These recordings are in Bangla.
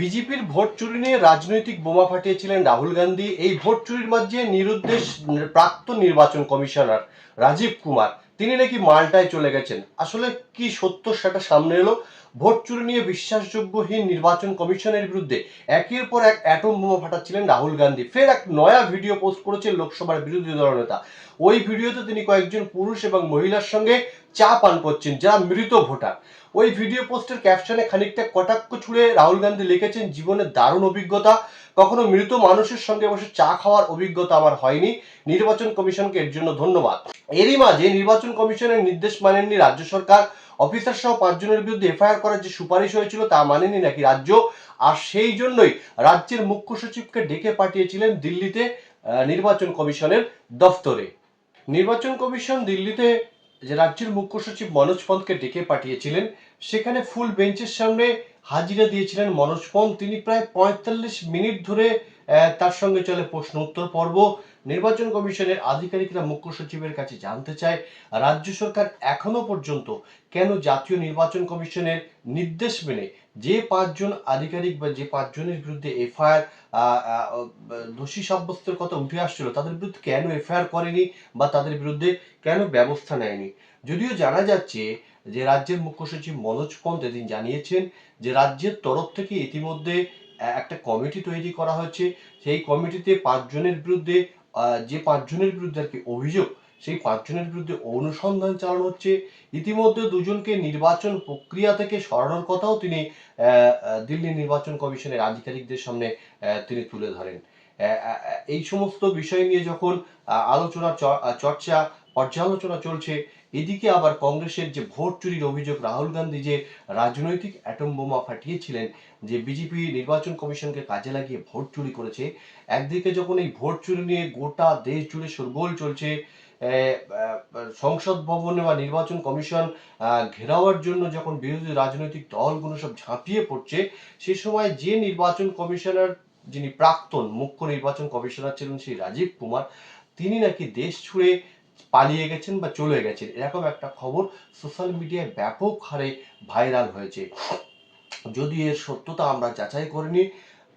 বিজেপির ভোট চুরি নিয়ে রাজনৈতিক বোমা ফাটিয়েছিলেন রাহুল গান্ধী। এই ভোট চুরির মাঝে নিরুদ্দেশ প্রাক্তন নির্বাচন কমিশনার রাজীব কুমার। তিনি নাকি মাল্টায় চলে গেছেন। আসলে কি সত্য সেটা সামনে এলো? ভোট চুরি নিয়ে বিশ্বাসযোগ্যহীন নির্বাচন কমিশনের বিরুদ্ধে একের পর এক অ্যাটম বোমা ফাটাচ্ছিলেন রাহুল গান্ধী। ফের এক নয়া ভিডিও পোস্ট করেছেন লোকসভার বিরোধী দলনেতা। ওই ভিডিওতে তিনি কয়েকজন পুরুষ এবং মহিলার সঙ্গে চা পান করছেন, যারা মৃত ভোটার। ওই ভিডিও পোস্টের ক্যাপশনে খানিকটা কটাক্ষ ছুড়ে রাহুল গান্ধী লিখেছেন জীবনের দারুণ অভিজ্ঞতা। কখনো মৃত মানুষের সঙ্গে বসে চা খাওয়ার অভিজ্ঞতা আমার হয়নি। নির্বাচন কমিশনকে এর জন্য ধন্যবাদ। এরই মাঝে নির্বাচন কমিশনের নির্দেশ মানেননি রাজ্য সরকার। অফিসার সহ পাঁচজনের বিরুদ্ধে এফআইআর করার যে সুপারিশ হয়েছিল তা মানেনি নাকি রাজ্য। আর সেই জন্যই রাজ্যের মুখ্য সচিবকে ডেকে পাঠিয়েছিলেন দিল্লিতে নির্বাচন কমিশনের দফতরে। নির্বাচন কমিশন দিল্লিতে যে রাজ্যের মুখ্য সচিব মনোজ পন্তকে ডেকে পাঠিয়েছিলেন, সেখানে ফুল বেঞ্চের সামনে হাজিরা দিয়েছিলেন মনোজ পন্থ তিনি প্রায় পঁয়তাল্লিশ মিনিট ধরে তার সঙ্গে চলে প্রশ্ন উত্তর পর্ব। নির্বাচন কমিশনের আধিকারিকরা মুখ্য সচিবের কাছে জানতে চায়, রাজ্য সরকার এখনও পর্যন্ত কেন জাতীয় নির্বাচন কমিশনের নির্দেশ মেনে যে পাঁচজন আধিকারিক বা যে পাঁচজনের বিরুদ্ধে এফআইআর দোষী সাব্যস্তের কথা উঠে আসছিল, তাদের বিরুদ্ধে কেন এফআইআর করেনি বা তাদের বিরুদ্ধে কেন ব্যবস্থা নেয়নি? যদিও জানা যাচ্ছে যে রাজ্যের মুখ্য সচিব মনোজ পন্ত এদিন জানিয়েছেন যে রাজ্যের তরফ থেকে ইতিমধ্যে একটা কমিটি তৈরি করা হয়েছে। সেই কমিটিতে পাঁচজনের বিরুদ্ধে যে পাঁচজনের বিরুদ্ধে আর কি অভিযোগ সেই পাঁচজনের বিরুদ্ধে অনুসন্ধান চালানো হচ্ছে। ইতিমধ্যে দুজনকে নির্বাচন প্রক্রিয়া থেকে সরানোর কথাও তিনি দিল্লি নির্বাচন কমিশনের আধিকারিকদের সামনে তিনি তুলে ধরেন। এই সমস্ত বিষয় নিয়ে যখন আলোচনা চর্চা, পর্যালোচনা চলছে, এদিকে আবার কংগ্রেসের যে ভোট চুরির অভিযোগ রাহুল গান্ধী যে রাজনৈতিক অ্যাটম বোমা ফাটিয়েছিলেন, যে বিজেপি নির্বাচন কমিশনকে কাজে লাগিয়ে ভোট চুরি করেছে, একদিকে যখন এই ভোট চুরি নিয়ে গোটা দেশ জুড়ে শোরগোল চলছে সংসদ ভবনে বা নির্বাচন কমিশন ঘেরাওয়ার জন্য যখন বিরোধী রাজনৈতিক দলগুলো সব ঝাঁপিয়ে পড়ছে, সে সময় যে নির্বাচন কমিশনার যিনি প্রাক্তন মুখ্য নির্বাচন কমিশনার ছিলেন সেই রাজীব কুমার, তিনি নাকি দেশ ছুড়ে পালিয়ে গেছেন বা চলে গেছেন। এরকম একটা খবর সোশ্যাল মিডিয়ায় ব্যাপক হারে ভাইরাল হয়েছে। যদি এর সত্যতা আমরা যাচাই করিনি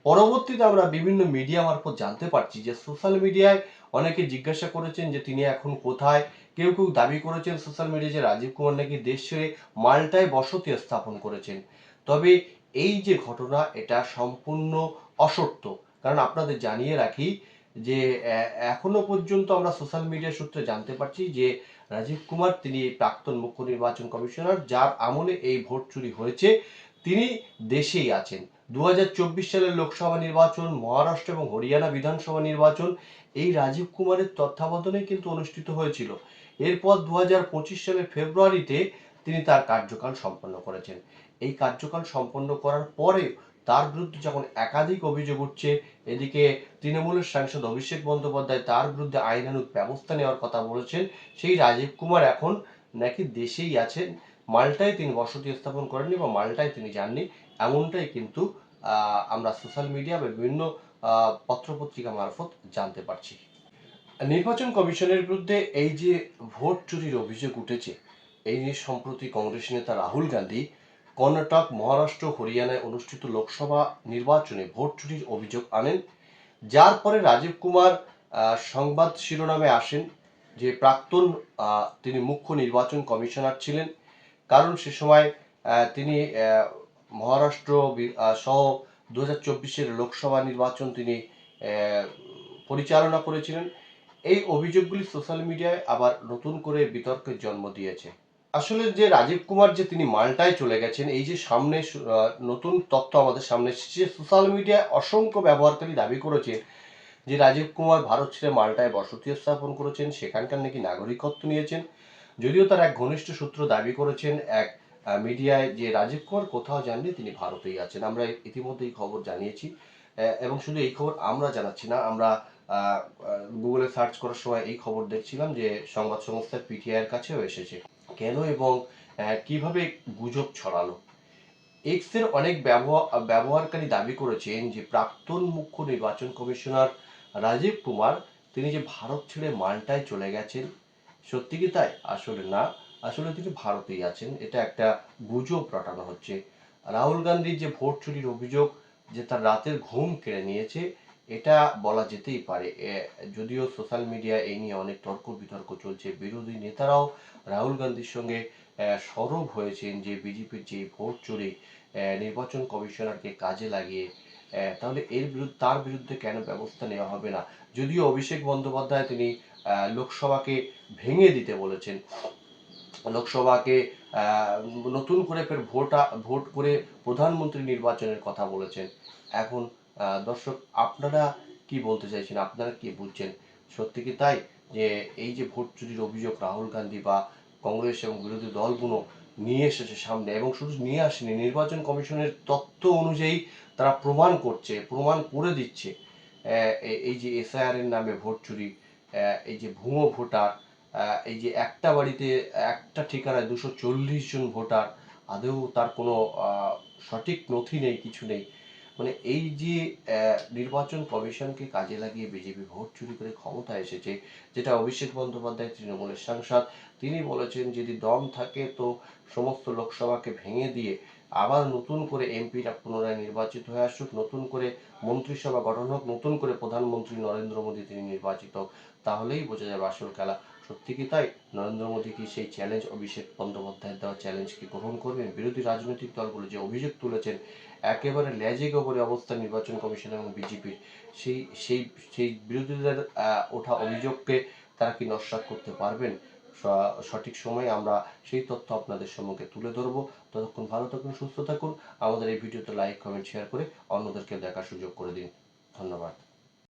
পরবর্তীতে আমরা বিভিন্ন মিডিয়া মারফত জানতে পারছি যে সোশ্যাল মিডিয়ায় অনেকে জিজ্ঞাসা করেছেন যে তিনি এখন কোথায়। কেউ কেউ দাবি করেছেন সোশ্যাল মিডিয়ায় যে রাজীব কুমার নাকি দেশ ছেড়ে মাল্টায় বসতি স্থাপন করেছেন। তবে এই যে ঘটনা, এটা সম্পূর্ণ অসত্য। কারণ আপনাদের জানিয়ে রাখি যে এখনও পর্যন্ত আমরা সোশ্যাল মিডিয়া সূত্রে জানতে পারছি যে রাজীব কুমার তিনি প্রাক্তন মুখ্য নির্বাচন কমিশনার, যার আমলে এই ভোট চুরি হয়েছে। তিনি দেশেই আছেন। দু হাজার চব্বিশ সালের লোকসভা নির্বাচন, মহারাষ্ট্র এবং হরিয়ানা বিধানসভা নির্বাচন এই রাজীব কুমারের তত্ত্বাবধানে কিন্তু অনুষ্ঠিত হয়েছিল। এরপর দু হাজার পঁচিশ সালের ফেব্রুয়ারিতে তিনি তার কার্যকাল সম্পন্ন করেছেন। এই কার্যকাল সম্পন্ন করার পরে তার বিরুদ্ধে যখন একাধিক অভিযোগ উঠছে, এদিকে তৃণমূলের সাংসদ অভিষেক বন্দ্যোপাধ্যায় তার বিরুদ্ধে আইনানুগ ব্যবস্থা নেওয়ার কথা বলেছেন। সেই রাজীব কুমার এখন নাকি দেশেই আছেন, মাল্টায় তিনি বসতি স্থাপন করেননি বা মাল্টায় তিনি যাননি, এমনটাই কিন্তু আমরা সোশ্যাল মিডিয়া বা বিভিন্ন পত্রপত্রিকা মারফত জানতে পারছি। নির্বাচন কমিশনের বিরুদ্ধে এই যে ভোট চুরির অভিযোগ উঠেছে, এই নিয়ে সম্প্রতি কংগ্রেস নেতা রাহুল গান্ধী কর্ণাটক, মহারাষ্ট্র, হরিয়ানায় অনুষ্ঠিত লোকসভা নির্বাচনে ভোট চুরির অভিযোগ আনেন। যার পরে রাজীব কুমার সংবাদ শিরোনামে আসেন যে প্রাক্তন তিনি মুখ্য নির্বাচন কমিশনার ছিলেন। কারণ সে সময় তিনি মহারাষ্ট্র সহ দু হাজার চব্বিশের লোকসভা নির্বাচন তিনি পরিচালনা করেছিলেন। এই অভিযোগগুলি সোশ্যাল মিডিয়ায় আবার নতুন করে বিতর্কের জন্ম দিয়েছে। আসলে যে রাজীব কুমার যে তিনি মাল্টায় চলে গেছেন, এই যে সামনে নতুন তথ্য আমাদের সামনে এসেছে সোশ্যাল মিডিয়ায় অসংখ্য ব্যবহারকারী দাবি করেছে যে রাজীব কুমার ভারত ছেড়ে মাল্টায় বসতি স্থাপন করেছেন, সেখানকার নাকি নাগরিকত্ব নিয়েছেন। যদিও তার এক ঘনিষ্ঠ সূত্র দাবি করেছেন, এক মিডিয়ায় যে রাজীব কুমার কোথাও জানলে তিনি ভারতেই আছেন। আমরা ইতিমধ্যে এই খবর জানিয়েছি। এবং শুধু এই খবর আমরা জানাচ্ছি না, আমরা গুগলে সার্চ করার সময় এই খবর দেখছিলাম যে সংবাদ সংস্থা পিটিআই এর কাছেও এসেছে। কেন এবং কীভাবে গুজব ছড়ালো? এক্সের অনেক ব্যবহার ব্যবহারকারী দাবি করেছেন যে প্রাক্তন মুখ্য নির্বাচন কমিশনার রাজীব কুমার, তিনি যে ভারত ছেড়ে মাল্টায় চলে গেছেন, সত্যি কি তাই? আসলে না। আসলে তিনি ভারতেই আছেন। এটা একটা গুজব রটানো হচ্ছে। রাহুল গান্ধীর যে ভোট চুরির অভিযোগ, যে তার রাতের ঘুম কেড়ে নিয়েছে, এটা বলা যেতেই পারে। যদিও সোশ্যাল মিডিয়া এই নিয়ে অনেক তর্ক বিতর্ক চলছে। বিরোধী নেতারাও রাহুল গান্ধীর সঙ্গে সরব হয়েছেন যে বিজেপির যে ভোট চুরি নির্বাচন কমিশনারকে কাজে লাগিয়ে তাহলে এর বিরুদ্ধে, তার বিরুদ্ধে কেন ব্যবস্থা নেওয়া হবে না? যদিও অভিষেক বন্দ্যোপাধ্যায় তিনি লোকসভাকে ভেঙে দিতে বলেছেন। লোকসভাকে নতুন করে ফের ভোটা, ভোট করে প্রধানমন্ত্রী নির্বাচনের কথা বলেছেন। এখন দর্শক, আপনারা কি বলতে চাইছেন? আপনারা কি বুঝছেন? সত্যি কি তাই? যে এই যে ভোট চুরির অভিযোগ রাহুল গান্ধী বা কংগ্রেস এবং বিরোধী দলগুলো নিয়ে এসেছে সামনে এবং শুধু নিয়ে আসেনি, নির্বাচন কমিশনের তথ্য অনুযায়ী তারা প্রমাণ করছে, প্রমাণ করে দিচ্ছে এই- যে এসআইআর এর নামে ভোট চুরি এই যে ভুয়ো ভোটার এই যে একটা বাড়িতে একটা ঠিকানায় দুশো চল্লিশ জন ভোটার, আদৌ তার কোনো সঠিক নথি নেই, কিছু নেই। মানে এই যে নির্বাচন কমিশনকে কাজে লাগিয়ে বিজেপি ভোট চুরি করে ক্ষমতা এসেছে, যেটা অভিষেক বন্দ্যোপাধ্যায় তৃণমূলের সাংসদ, তিনি বলেছেন যদি দম থাকে তো সমস্ত লোকসভাকে ভেঙে দিয়ে আবার নতুন করে এমপিরা পুনরায় নির্বাচিত হয়ে আসুক, নতুন করে মন্ত্রিসভা গঠন হোক, নতুন করে প্রধানমন্ত্রী নরেন্দ্র মোদী তিনি নির্বাচিত তাহলেই বোঝা যাবে আসল খেলা। সত্যি কি তাই? নরেন্দ্র মোদী কি সেই চ্যালেঞ্জ অভিষেক বন্দ্যোপাধ্যায়ের দেওয়া চ্যালেঞ্জ কি গ্রহণ করবেন? বিরোধী রাজনৈতিক দলগুলো যে অভিযোগ তুলেছেন, একেবারে ল্যাজে গোবরে অবস্থা নির্বাচন কমিশন এবং বিজেপির, সেই সেই সেই বিরোধীদের ওঠা অভিযোগকে তারা কি নস্বাত করতে পারবেন? সঠিক সময়ে আমরা সেই তথ্য আপনাদের সম্মুখে তুলে ধরবো। ততক্ষণ ভালো থাকুন, সুস্থ থাকুন। আমাদের এই ভিডিওতে লাইক কমেন্ট শেয়ার করে অন্যদেরকে দেখার সুযোগ করে দিন। ধন্যবাদ।